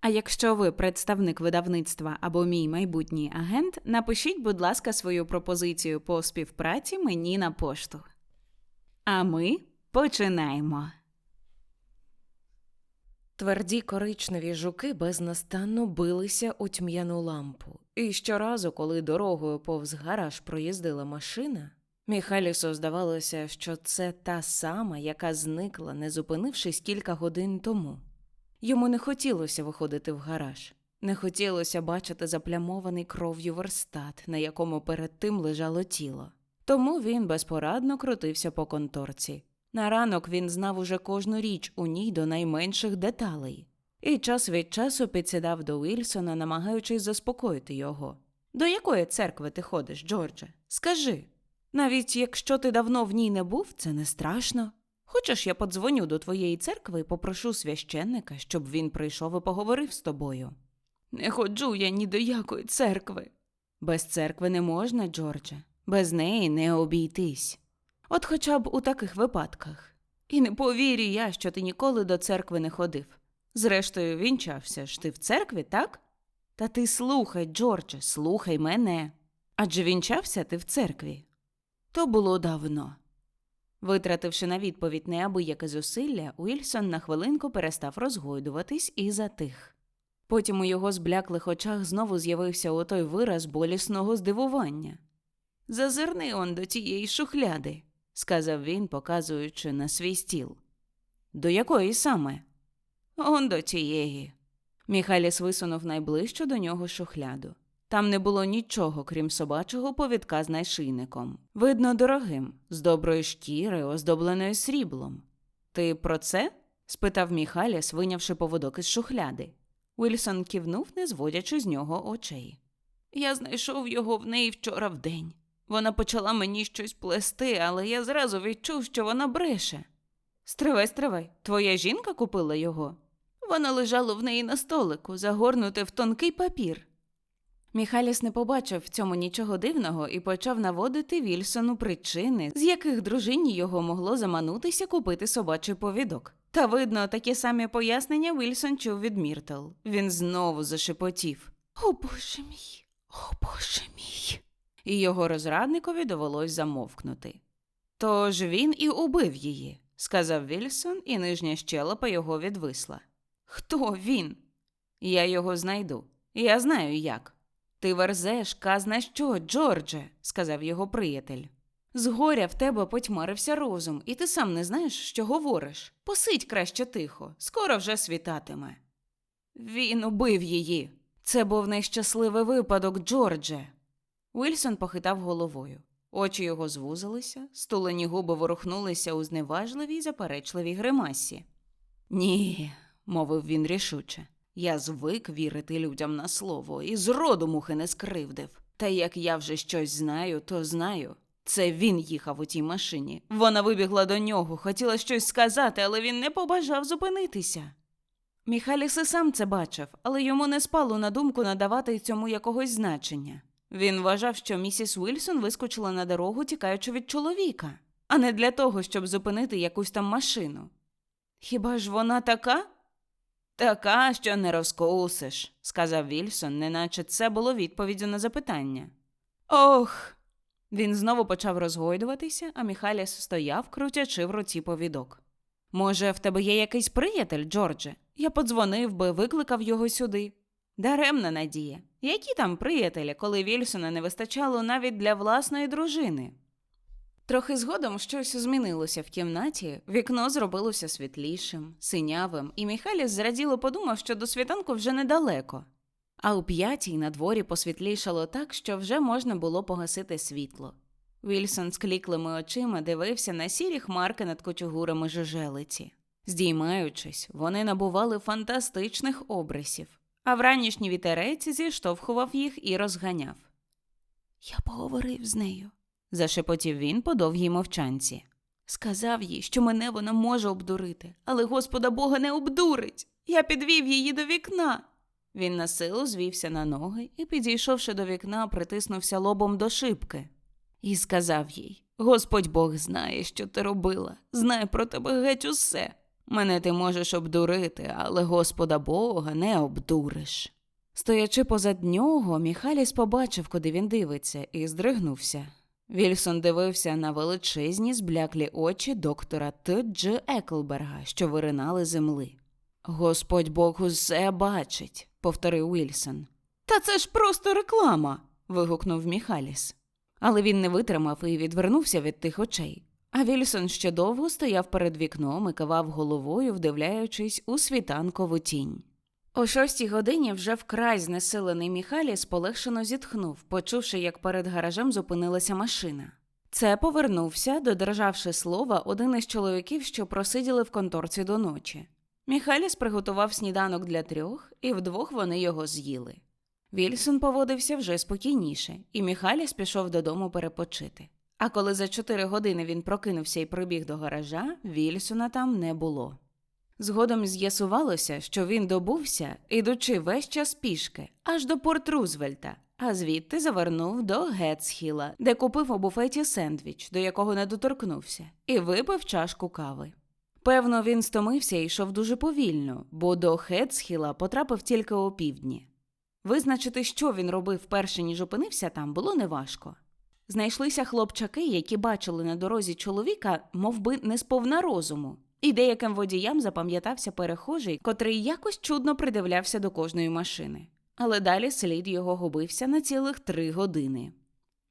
А якщо ви представник видавництва або мій майбутній агент, напишіть, будь ласка, свою пропозицію по співпраці мені на пошту. А ми починаємо. Тверді коричневі жуки безнастанно билися у тьмяну лампу, і щоразу, коли дорогою повз гараж проїздила машина, Міхалісу здавалося, що це та сама, яка зникла, не зупинившись кілька годин тому. Йому не хотілося виходити в гараж, не хотілося бачити заплямований кров'ю верстат, на якому перед тим лежало тіло. Тому він безпорадно крутився по конторці. На ранок він знав уже кожну річ у ній до найменших деталей, і час від часу підсідав до Уільсона, намагаючись заспокоїти його. До якої церкви ти ходиш, Джордже? Скажи. Навіть якщо ти давно в ній не був, це не страшно. Хочеш, я подзвоню до твоєї церкви і попрошу священника, щоб він прийшов і поговорив з тобою. Не ходжу я ні до якої церкви. Без церкви не можна, Джордже, без неї не обійтись. От хоча б у таких випадках. І не повірю я, що ти ніколи до церкви не ходив. Зрештою, вінчався ж ти в церкві, так? Та ти слухай, Джордже, слухай мене. Адже вінчався ти в церкві. То було давно. Витративши на відповідь неабияке зусилля, Уільсон на хвилинку перестав розгойдуватись і затих. Потім у його збляклих очах знову з'явився отой вираз болісного здивування. Зазирни он до тієї шухляди, сказав він, показуючи на свій стіл. До якої саме? Он до тієї. Міхаліс висунув найближчу до нього шухляду. Там не було нічого, крім собачого повідка з найшийником. Видно, дорогим, з доброї шкіри, оздобленої сріблом. Ти про це? спитав Міхаліс, винявши поводок із шухляди. Уільсон кивнув, не зводячи з нього очей. Я знайшов його в неї вчора вдень. Вона почала мені щось плести, але я зразу відчув, що вона бреше. Стривай, стривай, твоя жінка купила його? Вона лежала в неї на столику, загорнуте в тонкий папір. Міхаліс не побачив в цьому нічого дивного і почав наводити Вільсону причини, з яких дружині його могло заманутися купити собачий повідок. Та, видно, такі самі пояснення Вільсон чув від Міртл. Він знову зашепотів. О боже мій, о боже мій. І його розрадникові довелось замовкнути. Тож він і убив її, сказав Вільсон, і нижня щелепа його відвисла. Хто він? Я його знайду. Я знаю як. Ти верзеш, казна що, Джордже, сказав його приятель. Згоря в тебе потьмарився розум, і ти сам не знаєш, що говориш. Посидь краще тихо, скоро вже світатиме. Він убив її. Це був нещасливий випадок, Джордже. Уільсон похитав головою. Очі його звузилися, стулені губи ворухнулися у зневажливій заперечливій гримасі. Ні, мовив він рішуче. Я звик вірити людям на слово і зроду мухи не скривдив. Та як я вже щось знаю, то знаю. Це він їхав у тій машині. Вона вибігла до нього, хотіла щось сказати, але він не побажав зупинитися. Міхаліс і сам це бачив, але йому не спало на думку надавати цьому якогось значення. Він вважав, що місіс Уільсон вискочила на дорогу, тікаючи від чоловіка, а не для того, щоб зупинити якусь там машину. Хіба ж вона така? Така, що не розкусиш, сказав Вільсон, неначе це було відповіддю на запитання. Ох. Він знову почав розгойдуватися, а Міхаліс стояв, крутячи в руці повідок. Може, в тебе є якийсь приятель, Джордже? Я подзвонив би, викликав його сюди. Даремна надія. Які там приятелі, коли Вільсона не вистачало навіть для власної дружини? Трохи згодом щось змінилося в кімнаті, вікно зробилося світлішим, синявим, і Міхаліс зраділо подумав, що до світанку вже недалеко. А у п'ятій на дворі посвітлішало так, що вже можна було погасити світло. Вільсон з кліклими очима дивився на сірі хмарки над кочугурами жужелиці. Здіймаючись, вони набували фантастичних обрисів, а вранішній вітерець зіштовхував їх і розганяв. Я поговорив з нею, зашепотів він по довгій мовчанці. Сказав їй, що мене вона може обдурити, але Господа Бога не обдурить. Я підвів її до вікна. Він на силу звівся на ноги і, підійшовши до вікна, притиснувся лобом до шибки і сказав їй: Господь Бог знає, що ти робила, знає про тебе геть усе. Мене ти можеш обдурити, але Господа Бога не обдуриш. Стоячи позад нього, Міхаліс побачив, куди він дивиться, і здригнувся. Вільсон дивився на величезні збляклі очі доктора Т. Дж. Еклберга, що виринали земли. Господь Бог усе бачить, повторив Вільсон. Та це ж просто реклама. вигукнув Міхаліс. Але він не витримав і відвернувся від тих очей. А Вільсон ще довго стояв перед вікном і кивав головою, вдивляючись у світанкову тінь. О шостій годині вже вкрай знесилений Міхаліс полегшено зітхнув, почувши, як перед гаражем зупинилася машина. Це повернувся, додержавши слова, один із чоловіків, що просиділи в конторці до ночі. Міхаліс приготував сніданок для трьох, і вдвох вони його з'їли. Вільсон поводився вже спокійніше, і Міхаліс пішов додому перепочити. А коли за чотири години він прокинувся і прибіг до гаража, Вільсона там не було. Згодом з'ясувалося, що він добувся, ідучи весь час пішки, аж до Порт Рузвельта, а звідти завернув до Гетсхіла, де купив у буфеті сендвіч, до якого не доторкнувся, і випив чашку кави. Певно, він стомився і йшов дуже повільно, бо до Гетсхіла потрапив тільки о півдні. Визначити, що він робив перше, ніж опинився там, було неважко. Знайшлися хлопчаки, які бачили на дорозі чоловіка, мов би, не сповна розуму, і деяким водіям запам'ятався перехожий, котрий якось чудно придивлявся до кожної машини. Але далі слід його губився на цілих три години.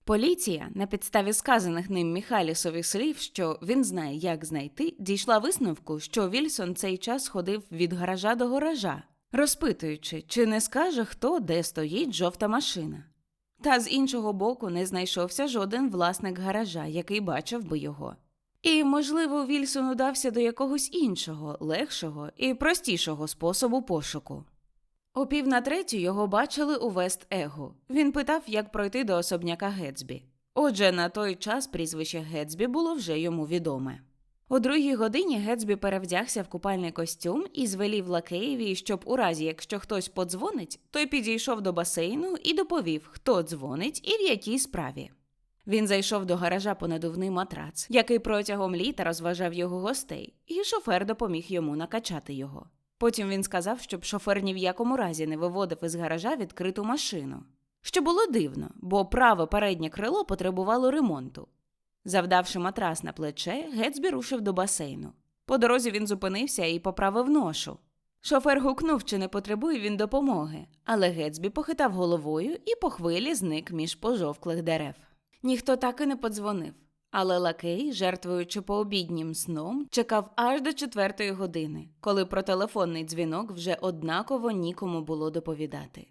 Поліція, на підставі сказаних ним Міхалісові слів, що він знає, як знайти, дійшла висновку, що Вільсон цей час ходив від гаража до гаража, розпитуючи, чи не скаже хто, де стоїть жовта машина. Та з іншого боку не знайшовся жоден власник гаража, який бачив би його. І, можливо, Вільсон удався до якогось іншого, легшого і простішого способу пошуку. О пів на третю його бачили у Вест Его. Він питав, як пройти до особняка Гетсбі. Отже, на той час прізвище Гетсбі було вже йому відоме. О другій годині Гетсбі перевдягся в купальний костюм і звелів лакеєві, щоб у разі, якщо хтось подзвонить, той підійшов до басейну і доповів, хто дзвонить і в якій справі. Він зайшов до гаража по надувний матрац, який протягом літа розважав його гостей, і шофер допоміг йому накачати його. Потім він сказав, щоб шофер ні в якому разі не виводив із гаража відкриту машину. Що було дивно, бо праве переднє крило потребувало ремонту. Завдавши матрас на плече, Гетсбі рушив до басейну. По дорозі він зупинився і поправив ношу. Шофер гукнув, чи не потребує він допомоги, але Гетсбі похитав головою і по хвилі зник між пожовклих дерев. Ніхто так і не подзвонив, але лакей, жертвуючи пообіднім сном, чекав аж до четвертої години, коли про телефонний дзвінок вже однаково нікому було доповідати.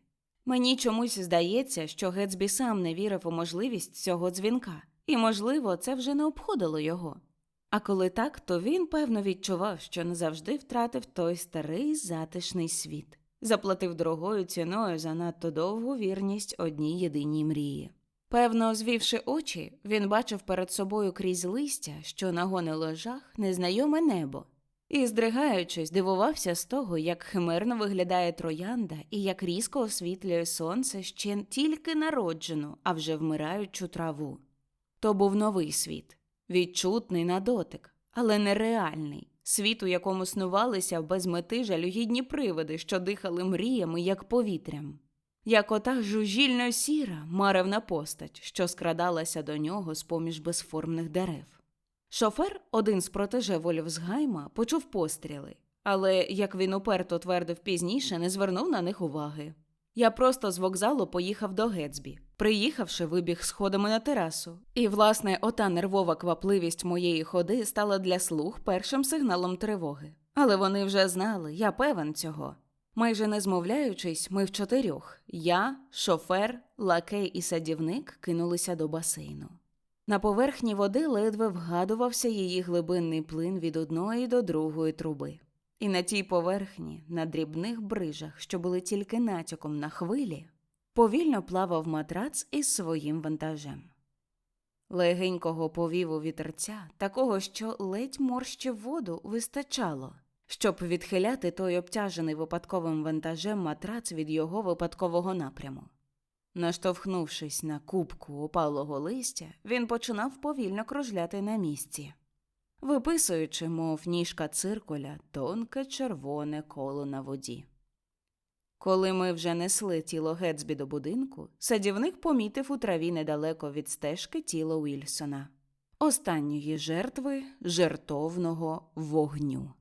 Мені чомусь здається, що Гетсбі сам не вірив у можливість цього дзвінка, і, можливо, це вже не обходило його. А коли так, то він певно відчував, що не завжди втратив той старий затишний світ, заплатив дорогою ціною за надто довгу вірність одній єдиній мрії. Певно, звівши очі, він бачив перед собою крізь листя, що на гонележах, незнайоме небо, і, здригаючись, дивувався з того, як химерно виглядає троянда і як різко освітлює сонце ще тільки народжену, а вже вмираючу траву. То був новий світ, відчутний на дотик, але нереальний, світ, у якому снувалися без мети жалюгідні привиди, що дихали мріями, як повітрям. Як ота жужільно сіра маревна постать, що скрадалася до нього з поміж безформних дерев. Шофер, один з протеже Вольфсгайма, почув постріли, але, як він уперто твердив пізніше, не звернув на них уваги. Я просто з вокзалу поїхав до Гетсбі. Приїхавши, вибіг сходами на терасу. І, власне, ота нервова квапливість моєї ходи стала для слух першим сигналом тривоги. Але вони вже знали, я певен цього. Майже не змовляючись, ми в чотирьох я, шофер, лакей і садівник кинулися до басейну. На поверхні води ледве вгадувався її глибинний плин від одної до другої труби. І на тій поверхні, на дрібних брижах, що були тільки натяком на хвилі, повільно плавав матрац із своїм вантажем. Легенького повіву вітерця, такого, що ледь морщив воду, вистачало, щоб відхиляти той обтяжений випадковим вантажем матрац від його випадкового напряму. Наштовхнувшись на кубку опалого листя, він починав повільно кружляти на місці, виписуючи, мов ніжка циркуля, тонке червоне коло на воді. Коли ми вже несли тіло Гетсбі до будинку, садівник помітив у траві недалеко від стежки тіло Уільсона, останньої жертви жертовного вогню.